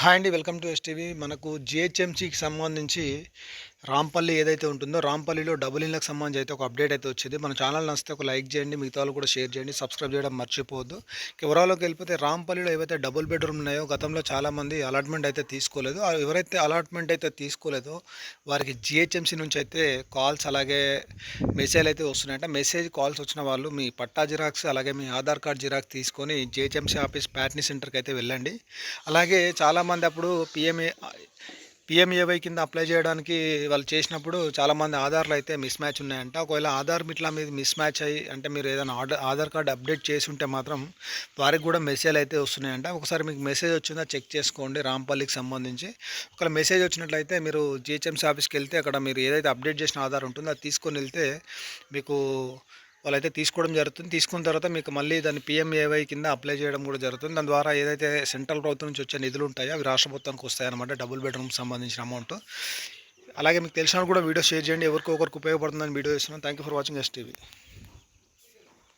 Hi అండి welcome to STV. మనకు జిహెచ్ఎంసీకి సంబంధించి రాంపల్లి ఏదైతే ఉంటుందో రాంపల్లిలో డబుల్ ఇన్లకు సంబంధించి అయితే ఒక అప్డేట్ అయితే వచ్చింది. మన ఛానల్ నచ్చితే ఒక లైక్ చేయండి మిగతా వాళ్ళు కూడా షేర్ చేయండి సబ్స్క్రైబ్ చేయడం మర్చిపోవద్దు. వివరాల్లోకి వెళ్ళిపోతే రాంపల్లిలో ఏవైతే డబుల్ బెడ్రూమ్ ఉన్నాయో గతంలో చాలామంది అలాట్మెంట్ అయితే తీసుకోలేదు. ఎవరైతే అలాట్మెంట్ అయితే తీసుకోలేదో వారికి జిహెచ్ఎంసీ నుంచి అయితే కాల్స్ అలాగే మెసేజ్ అయితే వస్తున్నాయంట. మెసేజ్ కాల్స్ వచ్చిన వాళ్ళు మీ పట్టా జిరాక్స్ అలాగే మీ ఆధార్ కార్డ్ జిరాక్స్ తీసుకొని జిహెచ్ఎంసీ ఆఫీస్ ప్యాట్నీ సెంటర్కి అయితే వెళ్ళండి. అలాగే చాలామంది అప్పుడు పిఎంఏ పిఎంఏవై కింద అప్లై చేయడానికి వాళ్ళు చేసినప్పుడు చాలామంది ఆధార్లు అయితే మిస్ మ్యాచ్ ఉన్నాయంట. ఒకవేళ ఆధార్ మిట్లా మీద మిస్ మ్యాచ్ అయ్యి అంటే మీరు ఏదైనా ఆర్డర్ ఆధార్ కార్డు అప్డేట్ చేసి ఉంటే మాత్రం వారికి కూడా మెసేజ్ అయితే వస్తున్నాయంట. ఒకసారి మీకు మెసేజ్ వచ్చిందా చెక్ చేసుకోండి రాంపల్లికి సంబంధించి. ఒకవేళ మెసేజ్ వచ్చినట్లయితే మీరు జిహెచ్ఎంసీ ఆఫీస్కి వెళ్తే అక్కడ మీరు ఏదైతే అప్డేట్ చేసిన ఆధార్ ఉంటుందో అది తీసుకొని వెళ్తే మీకు వాళ్ళైతే తీసుకోవడం జరుగుతుంది. తీసుకున్న తర్వాత మీకు మళ్ళీ దాన్ని పిఎంఏవై కింద అప్లై చేయడం కూడా జరుగుతుంది. దాని ద్వారా ఏదైతే సెంట్రల్ ప్రభుత్వం నుంచి వచ్చే నిధులు ఉంటాయో అవి రాష్ట్ర ప్రభుత్వానికి వస్తాయన్నమాట. డబుల్ బెడ్రూమ్ సంబంధించిన అమౌంట్ అలాగే మీకు తెలిసిన కూడా వీడియో షేర్ చేయండి. ఎవరికొకరికి ఉపయోగపడుతుందని వీడియో చేస్తున్నాను thank you for watching STV